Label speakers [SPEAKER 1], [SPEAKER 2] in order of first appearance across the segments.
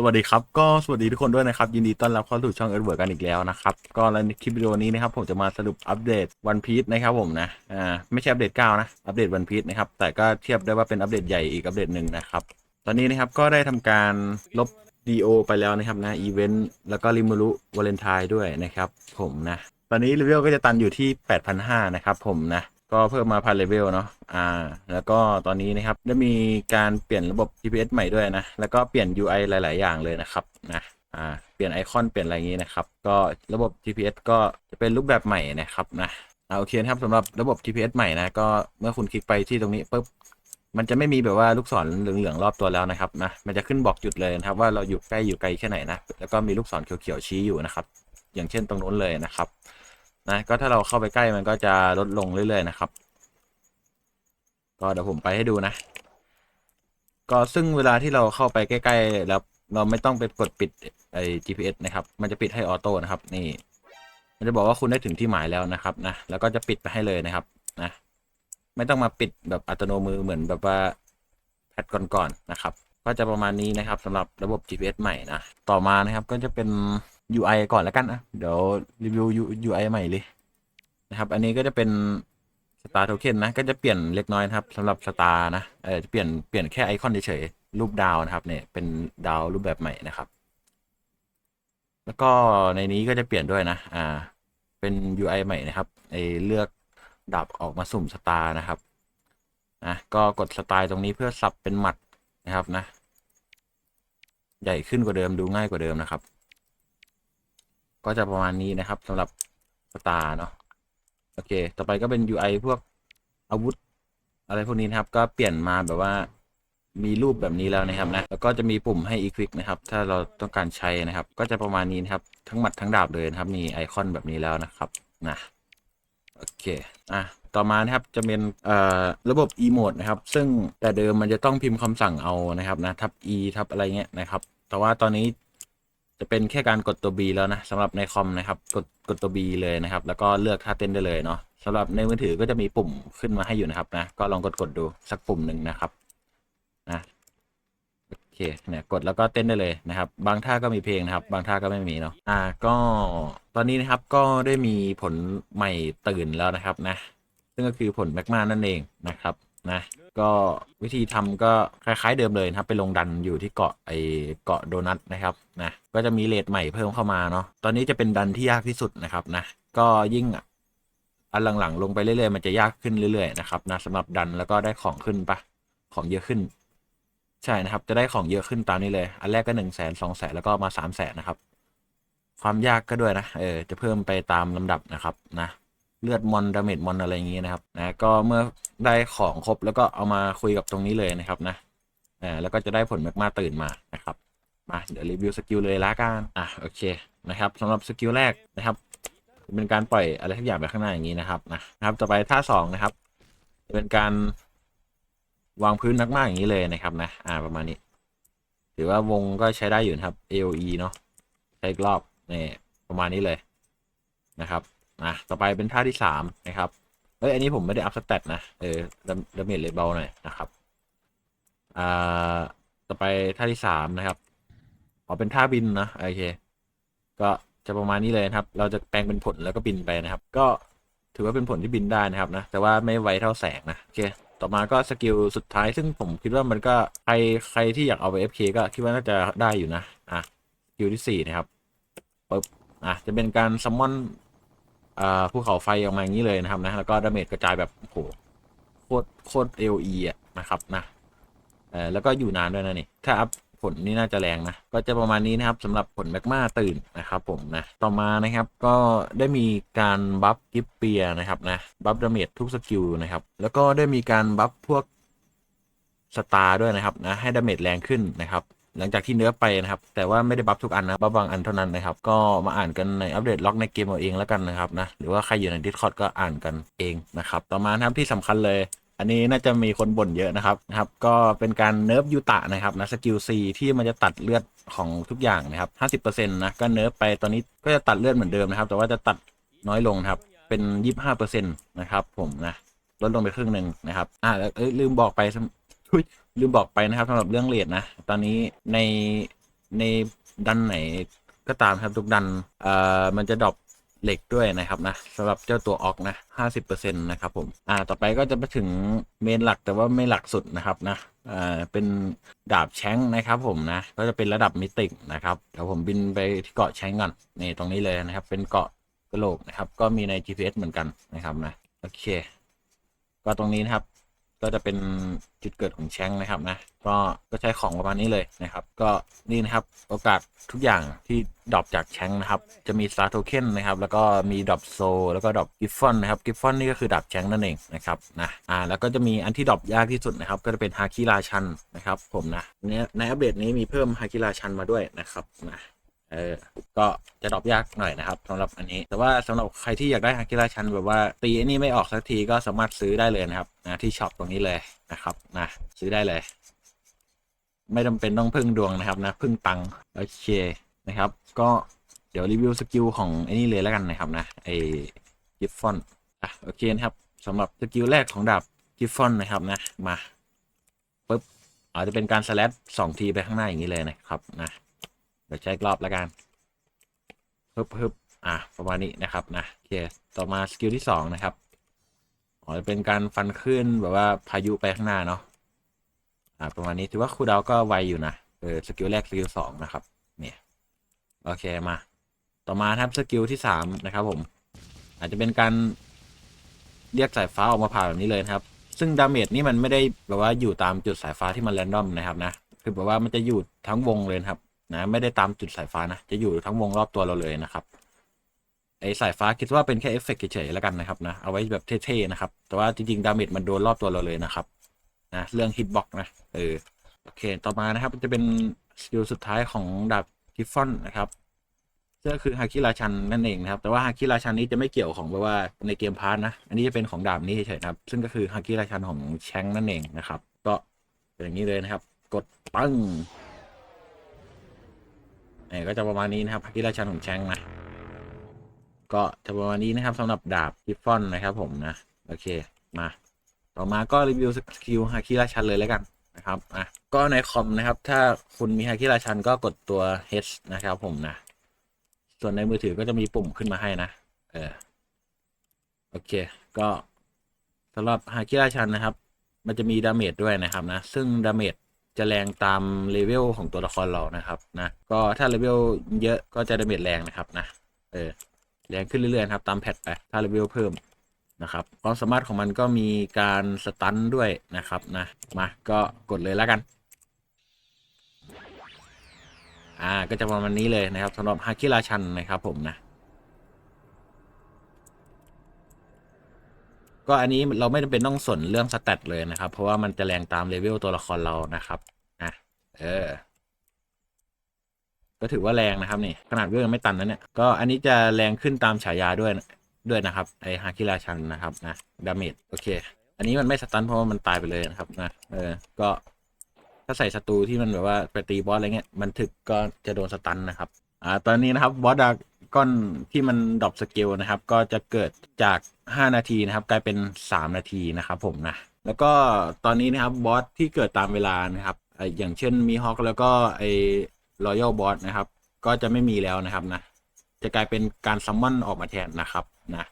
[SPEAKER 1] สวัสดีครับ ก็สวัสดีทุกคนด้วยนะครับ ยินดีต้อนรับเข้าสู่ช่องเอิร์ธเวิร์กันอีกแล้วนะครับ ก็ในคลิปวิดีโอนี้นะครับ ผมจะมาสรุปอัปเดตวันพี e นะครับผมนะอ่าไม่ใช่อัปเดต 9 นะ อัปเดตวันพี e นะครับ แต่ก็เทียบได้ว่าเป็นอัปเดตใหญ่อีกอัปเดตหนึ่งนะครับ ตอนนี้นะครับก็ได้ทำการลบ DO ไปแล้วนะครับนะอีเวนต์แล้วก็ริมูรุวาเลนไทน์ด้วยนะครับ ผมนะ ตอนนี้เลเวลก็จะตันอยู่ที่ 8,500นะครับผมนะ ก็เพิ่มมาพันเลเวลเนาะ อ่า แล้วก็ตอนนี้นะครับได้มีการเปลี่ยนระบบ GPS ใหม่ด้วยนะ แล้วก็เปลี่ยน UI หลาย ๆ อย่างเลยนะครับ นะ อ่า เปลี่ยนไอคอนเปลี่ยนอะไรอย่างนี้นะครับ ก็ระบบ GPS ก็จะเป็นรูปแบบใหม่นะครับ นะอ่าโอเคนะครับสำหรับระบบ GPS ใหม่นะ ก็เมื่อคุณคลิกไปที่ตรงนี้ปุ๊บ มันจะไม่มีแบบว่าลูกศรเหลือง ๆ รอบตัวแล้วนะครับ นะ มันจะขึ้นบอกจุดเลยนะครับ ว่าเราอยู่ใกล้อยู่ไกลแค่ไหนนะ แล้วก็มีลูกศรเขียว ๆ ชี้อยู่นะครับ อย่างเช่นตรงนู้นเลยนะครับ นะก็ถ้าเราเข้าไปใกล้มันก็จะลดลงเรื่อยๆนะครับ ก็เดี๋ยวผมไปให้ดูนะ ก็ซึ่งเวลาที่เราเข้าไปใกล้ๆแล้วเราไม่ต้องไปกดปิดไอ้ GPS นะครับ มันจะปิดให้ออโต้นะครับ นี่ มันจะบอกว่าคุณได้ถึงที่หมายแล้วนะครับนะ แล้วก็จะปิดไปให้เลยนะครับนะ ไม่ต้องมาปิดแบบอัตโนมือเหมือนแบบว่าแพทก่อนๆนะครับ ก็จะประมาณนี้นะครับสำหรับระบบ GPS ใหม่นะ ต่อมานะครับก็จะเป็น UI ก่อนแล้วกันนะเดี๋ยวรีวิว UI ใหม่เลยนะครับ อันนี้ก็จะเป็นสตาร์โทเค็นนะ ก็จะเปลี่ยนเล็กน้อยนะครับสำหรับสตาร์นะเออจะเปลี่ยนเปลี่ยนแค่ไอคอนเฉยๆรูปดาวนะครับเนี่ยเป็นดาวรูปแบบใหม่นะครับ แล้วก็ในนี้ก็จะเปลี่ยนด้วยนะ อ่า เป็น UI ใหม่นะครับไอเลือกดับออกมาสุ่มสตาร์นะครับนะก็กดสไตล์ตรงนี้เพื่อสับเป็นหมัดนะครับนะ ใหญ่ขึ้นกว่าเดิมดูง่ายกว่าเดิมนะครับ ก็จะประมาณนี้นะครับสำหรับสตาร์เนาะโอเค ต่อไปก็เป็น UI พวกอาวุธ อะไรพวกนี้นะครับ ก็เปลี่ยนมาแบบว่ามีรูปแบบนี้แล้วนะครับนะแล้วก็จะมีปุ่มให้ equip นะครับ ถ้าเราต้องการใช้นะครับ ก็จะประมาณนี้นะครับ ทั้งหมัดทั้งดาบเลยนะครับ มีไอคอนแบบนี้แล้วนะครับนะโอเคอะต่อมานะครับจะเป็นระบบ emote นะครับ ซึ่งแต่เดิมมันจะต้องพิมพ์คำสั่งเอานะครับนะทับ e ทับอะไรเงี้ยนะครับ แต่ว่าตอนนี้ จะเป็นแค่การกดตัว B แล้วนะสำหรับในคอมนะครับกดกดตัว B เลยนะครับ แล้วก็เลือกท่าเต้นได้เลยเนาะสำหรับในมือถือก็จะมีปุ่มขึ้นมาให้อยู่นะครับนะก็ลองกดกดดูสักปุ่มหนึ่งนะครับนะโอเคเนี่ยกดแล้วก็เต้นได้เลยนะครับ บางท่าก็มีเพลงนะครับ บางท่าก็ไม่มีเนาะอ่าก็ตอนนี้นะครับก็ได้มีผลใหม่ตื่นแล้วนะครับนะ ซึ่งก็คือผลแมกมานั่นเองนะครับ นะ ก็วิธีทำก็คล้ายๆเดิมเลยนะครับ ไปลงดันอยู่ที่เกาะไอเกาะโดนัทนะครับนะก็จะมีเลทใหม่เพิ่มเข้ามาเนาะตอนนี้จะเป็นดันที่ยากที่สุดนะครับนะก็ยิ่งอันหลังๆ ลงไปเรื่อยๆมันจะยากขึ้นเรื่อยๆนะครับนะสำหรับดันแล้วก็ได้ของขึ้นปะของเยอะขึ้น ใช่นะครับ จะได้ของเยอะขึ้นตามนี้เลย อันแรกก็หนึ่งแสนสองแสนแล้วก็มาสามแสนนะครับ ความยากก็ด้วยนะเออจะเพิ่มไปตามลำดับนะครับนะ เลือดมอนดาเมจมอนอะไรอย่างงี้นะครับนะก็เมื่อได้ของครบแล้วก็เอามาคุยกับตรงนี้เลยนะครับนะเออแล้วก็จะได้ผลแมกมาตื่นมานะครับมาเดี๋ยวรีวิวสกิลเลยละกันอะโอเคนะครับสำหรับสกิลแรกนะครับเป็นการปล่อยอะไรทุกอย่างไปข้างหน้าอย่างนี้นะครับนะนะครับต่อไปท่าสองนะครับเป็นการวางพื้นนักมากอย่างนี้เลยนะครับนะอ่าประมาณนี้ถือว่าวงก็ใช้ได้อยู่นะครับ AOE เนาะใช้รอบนี่ประมาณนี้เลยนะครับ อะต่อไปเป็นท่าที่สามนะครับเอ้ยอันนี้ผมไม่ได้อัพสเตตนะเออดาเมจเลยเบาหน่อยนะครับอ่าต่อไปท่าที่สามนะครับอ๋อเป็นท่าบินนะโอเค ก็จะประมาณนี้เลยนะครับ เราจะแปลงเป็นผลแล้วก็บินไปนะครับ ก็ถือว่าเป็นผลที่บินได้นะครับนะ แต่ว่าไม่ไวเท่าแสงนะโอเค ต่อมาก็สกิลสุดท้าย ซึ่งผมคิดว่ามันก็ใครใครที่อยากเอาไป FK ก็คิดว่าน่าจะได้อยู่นะ อะสกิลที่สี่นะครับปึ๊บอะจะเป็นการซัมมอน ภูเขาไฟออกมาอย่างนี้เลยนะครับนะแล้วก็ดาเมจกระจายแบบโหโคตรโคตรเอลีอะนะครับนะเออแล้วก็อยู่นานด้วยนะนี่ถ้าอัพผลนี่น่าจะแรงนะ ก็จะประมาณนี้นะครับสำหรับผลแมกมาตื่นนะครับผมนะ ต่อมานะครับก็ได้มีการบัฟกิฟเปียนะครับนะบัฟดาเมจทุกสกิลนะครับ แล้วก็ได้มีการบัฟพวกสตาร์ด้วยนะครับนะให้ดาเมจแรงขึ้นนะครับ หลังจากที่เนื้อไปนะครับ แต่ว่าไม่ได้บัฟทุกอันนะบัฟบางอันเท่านั้นนะครับ ก็มาอ่านกันในอัปเดตล็อกในเกมเอาเองแล้วกันนะครับนะหรือว่าใครอยู่ใน Discord ก็อ่านกันเองนะครับต่อมานะครับที่สำคัญเลยอันนี้น่าจะมีคนบ่นเยอะนะครับนะครับก็เป็นการเนิร์ฟยูตะนะครับนะสกิลซีที่มันจะตัดเลือดของทุกอย่างนะครับห้าสิบเปอร์เซ็นต์นะก็เนิร์ฟไปตอนนี้ก็จะตัดเลือดเหมือนเดิมนะครับ แต่ว่าจะตัดน้อยลงครับเป็นยี่สิบห้าเปอร์เซ็นต์นะครับผมนะลดลงไปครึ่งหนึ่งนะครับอ่าเอ้ยลืมบอกไปทุย ลืมบอกไปนะครับสำหรับเรื่องเลทนะ ตอนนี้ในในดันไหนก็ตามครับทุกดันเอ่อมันจะดรอปเหล็กด้วยนะครับนะสำหรับเจ้าตัวออกนะห้าสิบเปอร์เซ็นต์นะครับผมอ่าต่อไปก็จะไปถึงเมนหลักแต่ว่าไม่หลักสุดนะครับนะอ่าเป็นดาบแชงนะครับผมนะก็จะเป็นระดับมิติกนะครับเดี๋ยวผมบินไปที่เกาะแชงก่อนนี่ตรงนี้เลยนะครับ เป็นเกาะกระโหลกนะครับ ก็มีใน GPS เหมือนกันนะครับนะโอเค ก็ตรงนี้นะครับ ก็จะเป็นจุดเกิดของแชงนะครับนะก็ก็ใช้ของประมาณนี้เลยนะครับ ก็นี่นะครับโอกาสทุกอย่างที่ดรอปจากแชงนะครับ จะมี Star Token นนะครับ แล้วก็มีดรอปโซแล้วก็ดรอปกิฟฟอนนะครับกิฟฟอนนี่ก็คือดาบแชงนั่นเองนะครับนะอ่าแล้วก็จะมีอันที่ดรอปยากที่สุดนะครับ ก็จะเป็นฮาคิราชันนะครับ ผมนะเนี้ยในอัปเดตนี้มีเพิ่มฮาคิราชันมาด้วยนะครับนะ เออ ก็จะดรอปยากหน่อยนะครับสำหรับอันนี้ แต่ว่าสำหรับใครที่อยากได้ฮากิราชันแบบว่าตีอันนี้ไม่ออกสักทีก็สามารถซื้อได้เลยนะครับนะที่ช็อปตรงนี้เลยนะครับนะซื้อได้เลย ไม่จำเป็นต้องพึ่งดวงนะครับนะพึ่งตังโอเคนะครับ ก็เดี๋ยวรีวิวสกิลของไอ้นี่เลยแล้วกันนะครับนะไอ้กิฟฟอนอะโอเคนะครับสำหรับสกิลแรกของดาบกิฟฟอนนะครับนะมาปุ๊บอาจจะเป็นการสแลชสองทีไปข้างหน้าอย่างนี้เลยนะครับนะ เดี๋ยวใช้กรอบแล้วกันฮึบฮึบอะประมาณนี้นะครับนะโอเคต่อมาสกิลที่สองนะครับอ๋อจะเป็นการฟันขึ้นแบบว่าพายุไปข้างหน้าเนาะอ่าประมาณนี้ถือว่าคูดาวก็ไวอยู่นะเออสกิลแรกสกิลสองนะครับเนี่ยโอเคมา ต่อมาครับสกิลที่สามนะครับผม อาจจะเป็นการเรียกสายฟ้าออกมาผ่าแบบนี้เลยนะครับ ซึ่งดาเมจนี่มันไม่ได้แบบว่าอยู่ตามจุดสายฟ้าที่มันแรนดอมนะครับนะ คือแบบว่ามันจะอยู่ทั้งวงเลยครับ นะไม่ได้ตามจุดสายฟ้านะ จะอยู่ทั้งวงรอบตัวเราเลยนะครับไอสายฟ้าคิดว่าเป็นแค่เอฟเฟกต์เฉยๆแล้วกันนะครับนะเอาไว้แบบเท่ๆนะครับ แต่ว่าจริงๆดาเมจมันโดนรอบตัวเราเลยนะครับนะเรื่องฮิตบ็อกนะเออโอเค ต่อมานะครับจะเป็นสกิลสุดท้ายของดาบกิฟฟอนนะครับซึ่งก็คือฮาคิราชันนั่นเองนะครับ แต่ว่าฮาคิราชันนี้จะไม่เกี่ยวของแบบว่าในเกมพาร์ทนะ อันนี้จะเป็นของดาบนี้เฉยๆนะครับ ซึ่งก็คือฮาคิราชันของแชงนั่นเองนะครับ ก็เป็นอย่างนี้เลยนะครับ กดปั้ง เนี่ยก็จะประมาณนี้นะครับฮักกี้ราชันของแชงนะก็จะประมาณนี้นะครับสำหรับดาบกิฟฟอนนะครับ ผมนะโอเคมา ต่อมาก็รีวิวสกิลฮักกี้ราชันเลยแล้วกันนะครับอะก็ในคอมนะครับ ถ้าคุณมีฮักกี้ราชันก็กดตัว H นะครับ ผมนะส่วนในมือถือก็จะมีปุ่มขึ้นมาให้นะเออโอเค ก็สำหรับฮักกี้ราชันนะครับ มันจะมีดาเมจด้วยนะครับนะ ซึ่งดาเมจ จะแรงตามเลเวลของตัวละครเรานะครับนะก็ถ้าเลเวลเยอะก็จะดาเมจแรงนะครับนะเออแรงขึ้นเรื่อยๆครับตามแพทไปถ้าเลเวลเพิ่มนะครับความสามารถของมันก็มีการสตันด้วยนะครับนะมาก็กดเลยแล้วกันอ่าก็จะประมาณนี้เลยนะครับสำหรับฮาคิราชันนะครับผมนะ ก็อันนี้เราไม่จำเป็นต้องสนเรื่องสแตทเลยนะครับ เพราะว่ามันจะแรงตามเลเวลตัวละครเรานะครับนะเออ ก็ถือว่าแรงนะครับนี่ขนาดเวลยังไม่ตันนะเนี่ยก็อันนี้จะแรงขึ้นตามฉายาด้วยด้วยนะครับไอฮาคิราชันนะครับนะดาเมจโอเค อันนี้มันไม่สตันเพราะว่ามันตายไปเลยนะครับนะเออก็ถ้าใส่ศัตรูที่มันแบบว่าไปตีบอสอะไรเงี้ยมันถึกก็จะโดนสตันนะครับอ่าตอนนี้นะครับบอสดาก้อนที่มันดรอปสเกลนะครับ ก็จะเกิดจาก 5นาทีนะครับ กลายเป็น3นาทีนะครับผมนะ แล้วก็ตอนนี้นะครับบอสที่เกิดตามเวลานะครับอ่าอย่างเช่นมีฮอคแล้วก็ไอรอยัลบอสนะครับ ก็จะไม่มีแล้วนะครับนะ จะกลายเป็นการซัมมอนออกมาแทนนะครับนะ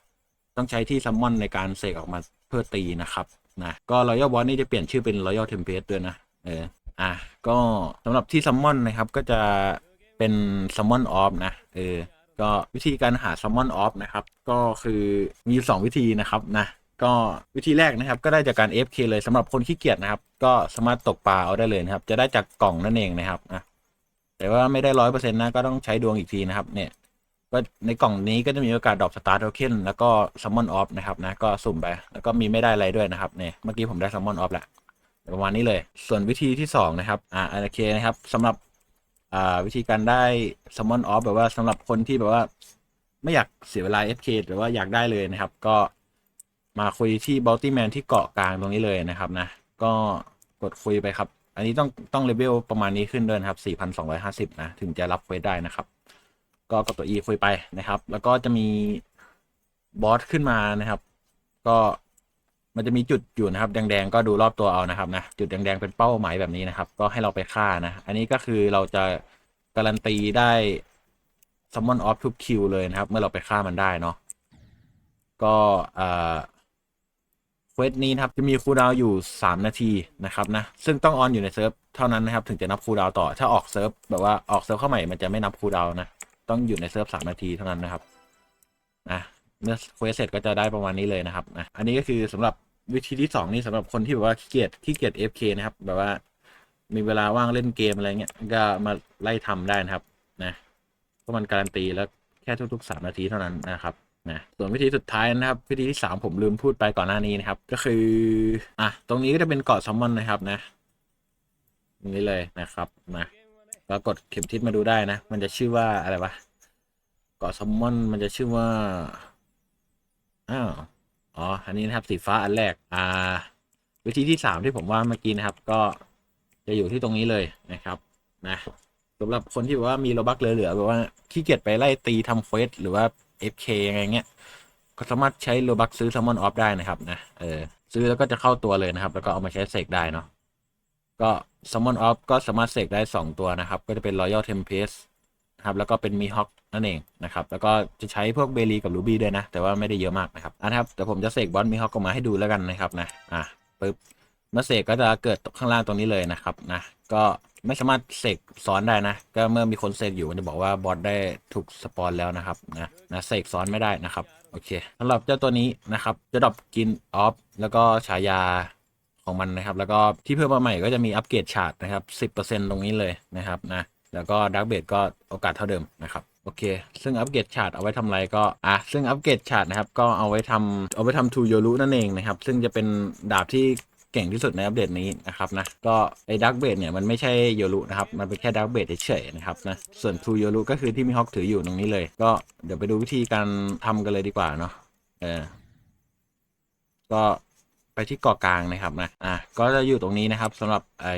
[SPEAKER 1] ต้องใช้ที่ซัมมอนในการเสกออกมาเพื่อตีนะครับนะก็รอยัลบอสนี่จะเปลี่ยนชื่อเป็นรอยัลเทมเพสด้วยนะเอออะก็สำหรับที่ซัมมอนนะครับก็จะเป็นซัมมอนออฟนะเออ ก็วิธีการหาซัมมอนออฟนะครับ ก็คือมีสองวิธีนะครับนะก็วิธีแรกนะครับ ก็ได้จากการ FK เลยสำหรับคนขี้เกียจนะครับ ก็สามารถตกปลาเอาได้เลยนะครับ จะได้จากกล่องนั่นเองนะครับนะแต่ว่าไม่ได้ร้อยเปอร์เซ็นต์นะ ก็ต้องใช้ดวงอีกทีนะครับ เนี่ยก็ในกล่องนี้ก็จะมีโอกาสดรอปสตาร์ทโทเค็นแล้วก็ซัมมอนออฟนะครับนะก็สุ่มไปแล้วก็มีไม่ได้อะไรด้วยนะครับเนี่ยเมื่อกี้ผมได้ซัมมอนออฟแหละประมาณนี้เลย ส่วนวิธีที่สองนะครับ อ่าโอเคนะครับสำหรับ อ่าวิธีการได้ summon off แบบว่าสำหรับคนที่แบบว่า ไม่อยากเสียเวลา FK หรือว่าอยากได้เลยนะครับ ก็มาคุยที่ Bounty Man ที่เกาะกลางตรงนี้เลยนะครับนะ ก็กดคุยไปครับ อันนี้ต้องต้องเลเวลประมาณนี้ขึ้นด้วยนะครับ 4,250 นะ ถึงจะรับเควสได้นะครับ ก็กดตัว E คุยไปนะครับ แล้วก็จะมีบอสขึ้นมานะครับ ก็ มันจะมีจุดอยู่นะครับ แดงๆก็ดูรอบตัวเอานะครับนะจุดแดงๆเป็นเป้าหมายแบบนี้นะครับ ก็ให้เราไปฆ่านะ อันนี้ก็คือเราจะการันตีได้ summon off ทุกคิวเลยนะครับ เมื่อเราไปฆ่ามันได้เนาะก็เอ่อเควสนี้นะครับจะมีคูลดาวอยู่ 3 นาทีนะครับนะซึ่งต้องออนอยู่ในเซิร์ฟเท่านั้นนะครับ ถึงจะนับคูลดาวต่อถ้าออกเซิร์ฟแบบว่าออกเซิร์ฟเข้าใหม่มันจะไม่นับคูลดาวนะต้องอยู่ในเซิร์ฟสามนาทีเท่านั้นนะครับนะเมื่อเควสเสร็จก็จะได้ประมาณนี้เลยนะครับนะอันนี้ก็คือสำหรับ วิธีที่สองนี่สำหรับคนที่แบบว่าขี้เกียจขี้เกียจ FK นะครับ แบบว่า มีเวลาว่างเล่นเกมอะไรเงี้ยก็มาไล่ทำได้นะครับ นะเพราะมันการันตีแล้วแค่ทุกๆสามนาทีเท่านั้นนะครับนะส่วนวิธีสุดท้ายนะครับ วิธีที่สามผมลืมพูดไปก่อนหน้านี้นะครับ ก็คืออะตรงนี้ก็จะเป็นเกาะซัมมอนนะครับนะนี้เลยนะครับนะก็กดเข็มทิศมาดูได้นะ มันจะชื่อว่าอะไรวะเกาะซัมมอนมันจะชื่อว่าอ้าว อ๋อ อันนี้นะครับสีฟ้าอันแรก อ่า วิธีที่สามที่ผมว่าเมื่อกี้นะครับ ก็จะอยู่ที่ตรงนี้เลยนะครับ นะสำหรับคนที่แบบว่ามีโลบักเหลือๆแบบว่าขี้เกียจไปไล่ตีทำเควสหรือว่า FK อะไรเงี้ย ก็สามารถใช้โลบักซื้อ Summon Off ได้นะครับนะ เออ ซื้อแล้วก็จะเข้าตัวเลยนะครับ แล้วก็เอามาใช้เสกได้เนาะ ก็ Summon Off ก็สามารถเสกได้ 2 ตัวนะครับ ก็จะเป็น Royal Tempest นะครับแล้วก็เป็น Mihawk นั่นเองนะครับแล้วก็จะใช้พวกเบลีกับรูบี้ด้วยนะ แต่ว่าไม่ได้เยอะมากนะครับอะนครับแต่ผมจะเสกบอส Mihawk ออกมาให้ดูแล้วกันนะครับนะอะปึ๊บเมื่อเสกก็จะเกิดข้างล่างตรงนี้เลยนะครับนะก็ไม่สามารถเสกซ้อนได้นะ ก็เมื่อมีคนเสกอยู่มันจะบอกว่าบอสได้ถูกสปอนแล้วนะครับนะนะเสกซ้อนไม่ได้นะครับโอเคสำหรับเจ้าตัวนี้นะครับจะดรอปกินออฟแล้วก็ฉายาของมันนะครับ แล้วก็ที่เพิ่มมาใหม่ก็จะมีอัปเกรดชาดนะครับ 10%ตรงนี้เลยนะครับนะ แล้วก็ดักเบดก็โอกาสเท่าเดิมนะครับโอเค ซึ่งอัปเกรดชาร์ดเอาไว้ทำอะไรก็ อะ ซึ่งอัปเกรดชาร์ดนะครับ ก็เอาไว้ทำเอาไว้ทำทูโยรุนั่นเองนะครับ ซึ่งจะเป็นดาบที่เก่งที่สุดในอัปเดตนี้นะครับนะ ก็ไอ้ดักเบดเนี่ยมันไม่ใช่โยรุนะครับ มันเป็นแค่ดักเบดเฉยๆนะครับนะ ส่วนทูโยรุก็คือที่มีฮอกถืออยู่ตรงนี้เลย ก็เดี๋ยวไปดูวิธีการทำกันเลยดีกว่าเนาะ เออ ก็ไปที่เกาะกลางนะครับนะ อะ ก็จะอยู่ตรงนี้นะครับสำหรับไอ้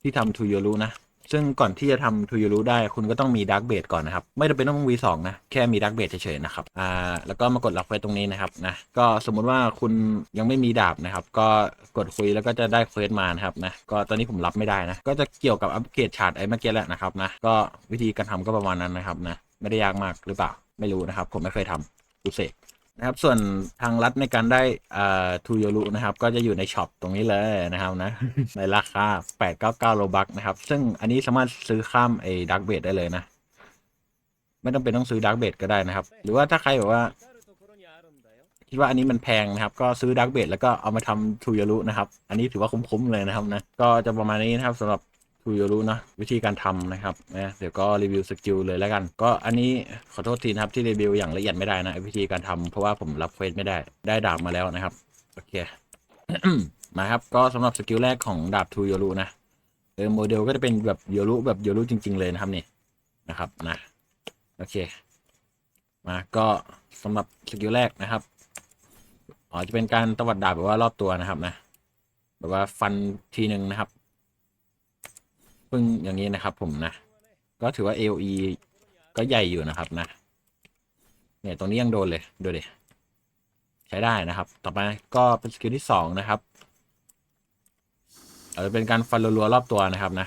[SPEAKER 1] ที่ทำทูโยรุนะ ซึ่งก่อนที่จะทำทูยูรุได้คุณก็ต้องมีดักเบดก่อนนะครับ ไม่จำเป็นต้อง V2 นะ แค่มีดักเบดเฉยๆนะครับอ่าแล้วก็มากดล็อกไว้ตรงนี้นะครับนะก็สมมุติว่าคุณยังไม่มีดาบนะครับ ก็กดคุยแล้วก็จะได้เควสมานะครับนะก็ตอนนี้ผมรับไม่ได้นะ ก็จะเกี่ยวกับอัปเกรดชาร์ดไอ้เมื่อกี้แหละนะครับนะก็วิธีการทำก็ประมาณนั้นนะครับนะไม่ได้ยากมากหรือเปล่าไม่รู้นะครับ ผมไม่เคยทำดูเสก นะครับ ส่วนทางลัดในการได้อ่าทูโยรุนะครับ ก็จะอยู่ในช็อปตรงนี้เลยนะครับนะ ในราคา 899โลบักนะครับ ซึ่งอันนี้สามารถซื้อข้ามไอ้ดักเบดได้เลยนะ ไม่ต้องเป็นต้องซื้อดักเบดก็ได้นะครับ หรือว่าถ้าใครแบบว่า คิดว่าอันนี้มันแพงนะครับ ก็ซื้อดักเบดแล้วก็เอามาทำทูโยรุนะครับ อันนี้ถือว่าคุ้มๆเลยนะครับนะ ก็จะประมาณนี้นะครับสำหรับ ทูโยรุเนะ วิธีการทำนะครับนะเดี๋ยวก็รีวิวสกิลเลยแล้วกัน ก็อันนี้ขอโทษทีนะครับที่รีวิวอย่างละเอียดไม่ได้นะ วิธีการทำเพราะว่าผมรับเควสไม่ได้ได้ดาบมาแล้วนะครับ โอเคมาครับ ก็สำหรับสกิลแรกของดาบทูโยรุนะเออโมเดลก็จะเป็นแบบโยรุแบบโยรุจริง ๆ เลยนะครับนี่นะครับนะโอเค มาก็สำหรับสกิลแรกนะครับอ๋อจะเป็นการตวัดดาบแบบว่ารอบตัวนะครับนะแบบว่าฟันทีหนึ่งนะครับ ปึ้งอย่างนี้นะครับ ผมนะ ก็ถือว่า AOE ก็ใหญ่อยู่นะครับนะ เนี่ยตรงนี้ยังโดนเลยดูดิใช้ได้นะครับ ต่อไปก็เป็นสกิลที่สองนะครับเออเป็นการฟันรัวๆรอบตัวนะครับนะ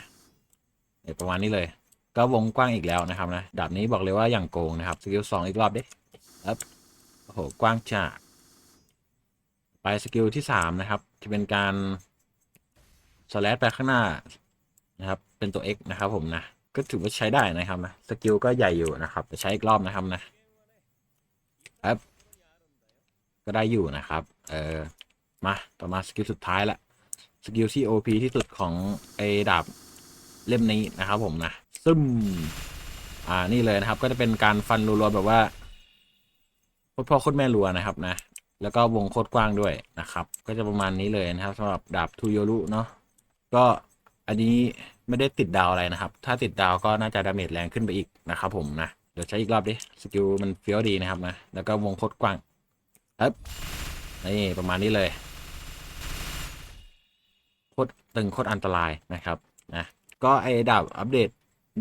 [SPEAKER 1] เนี่ยประมาณนี้เลย ก็วงกว้างอีกแล้วนะครับนะดาบนี้บอกเลยว่าอย่างโกงนะครับสกิลสองอีกรอบดิครับโอ้โหกว้างจ้าไปสกิลที่สามนะครับ จะเป็นการสแลชไปข้างหน้านะครับ เป็นตัว X นะครับผมนะ ก็ถือว่าใช้ได้นะครับนะสกิลก็ใหญ่อยู่นะครับจะใช้อีกรอบนะครับนะครับก็ได้อยู่นะครับ เออมาต่อมาสกิลสุดท้ายละสกิลที่ OP ที่สุดของไอ้ดาบเล่มนี้นะครับผมนะซึมอ่านี่เลยนะครับ ก็จะเป็นการฟันรัวๆแบบว่าโคตรพ่อโคตรแม่รัวนะครับนะ แล้วก็วงโคตรกว้างด้วยนะครับ ก็จะประมาณนี้เลยนะครับสำหรับดาบทูโยรุเนาะก็อันนี้ ไม่ได้ติดดาวอะไรนะครับ ถ้าติดดาวก็น่าจะดาเมจแรงขึ้นไปอีกนะครับผมนะ เดี๋ยวใช้อีกรอบดิ สกิลมันเฟี้ยวดีนะครับนะ แล้วก็วงโคตรกว้างเอ๊บนี่ประมาณนี้เลย โคตรตึงโคตรอันตรายนะครับนะก็ไอ้ดาบอัปเดต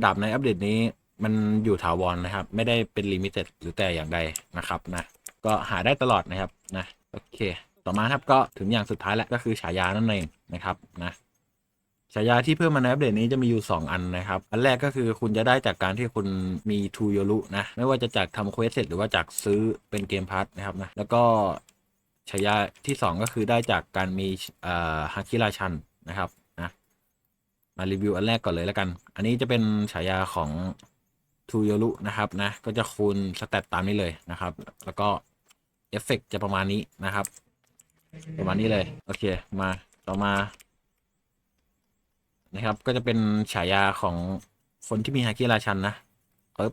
[SPEAKER 1] ดาบในอัปเดตนี้มันอยู่ถาวรนะครับ ไม่ได้เป็นลิมิเต็ดหรือแต่อย่างใดนะครับนะก็หาได้ตลอดนะครับนะโอเค ต่อมาครับก็ถึงอย่างสุดท้ายแล้วก็คือฉายานั่นเองนะครับนะ ฉายาที่เพิ่มมาในอัปเดตนี้จะมีอยู่ 2 อันนะครับ อันแรกก็คือคุณจะได้จากการที่คุณมีทูโยรุนะ ไม่ว่าจะจากทำเควสเสร็จหรือว่าจากซื้อเป็นเกมพาร์ทนะครับนะ แล้วก็ฉายาที่ 2 ก็คือได้จากการมีอ่าฮาคิราชันนะครับนะ มารีวิวอันแรกก่อนเลยแล้วกัน อันนี้จะเป็นฉายาของทูโยรุนะครับนะ ก็จะคูณสเตตตามนี้เลยนะครับ แล้วก็เอฟเฟกต์จะประมาณนี้นะครับ ประมาณนี้เลย โอเค มาต่อมา นะครับ ก็จะเป็นฉายาของคนที่มีฮาคิราชันนะปึ๊บ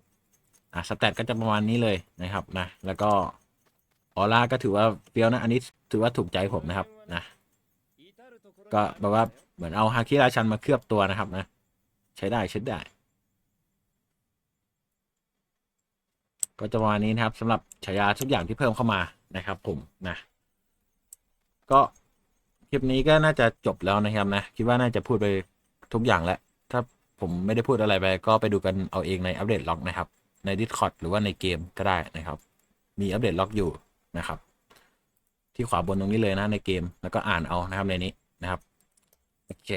[SPEAKER 1] อะสเตตก็จะประมาณนี้เลยนะครับนะ แล้วก็ออร่าก็ถือว่าเฟี้ยวนะ อันนี้ถือว่าถูกใจผมนะครับนะ ก็แบบว่าเหมือนเอาฮาคิราชันมาเคลือบตัวนะครับนะ ใช้ได้ใช้ได้ ก็จะประมาณนี้นะครับสำหรับฉายาทุกอย่างที่เพิ่มเข้ามานะครับ ผมนะ ก็คลิปนี้ก็น่าจะจบแล้วนะครับนะ คิดว่าน่าจะพูดไป ทุกอย่างแล้ว ถ้าผมไม่ได้พูดอะไรไปก็ไปดูกันเอาเองในอัปเดตล็อกนะครับ ใน Discord หรือว่าในเกมก็ได้นะครับ มีอัปเดตล็อกอยู่นะครับ ที่ขวาบนตรงนี้เลยนะในเกมแล้วก็อ่านเอานะครับในนี้นะครับโอเค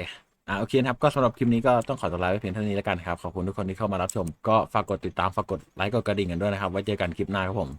[SPEAKER 1] อ่าโอเคนะครับ ก็สำหรับคลิปนี้ก็ต้องขอตัวลาไปเพียงเท่านี้แล้วกันครับ ขอบคุณทุกคนที่เข้ามารับชม ก็ฝากกดติดตามฝากกดไลค์กดกระดิ่งกันด้วยนะครับ ไว้เจอกันคลิปหน้าครับผม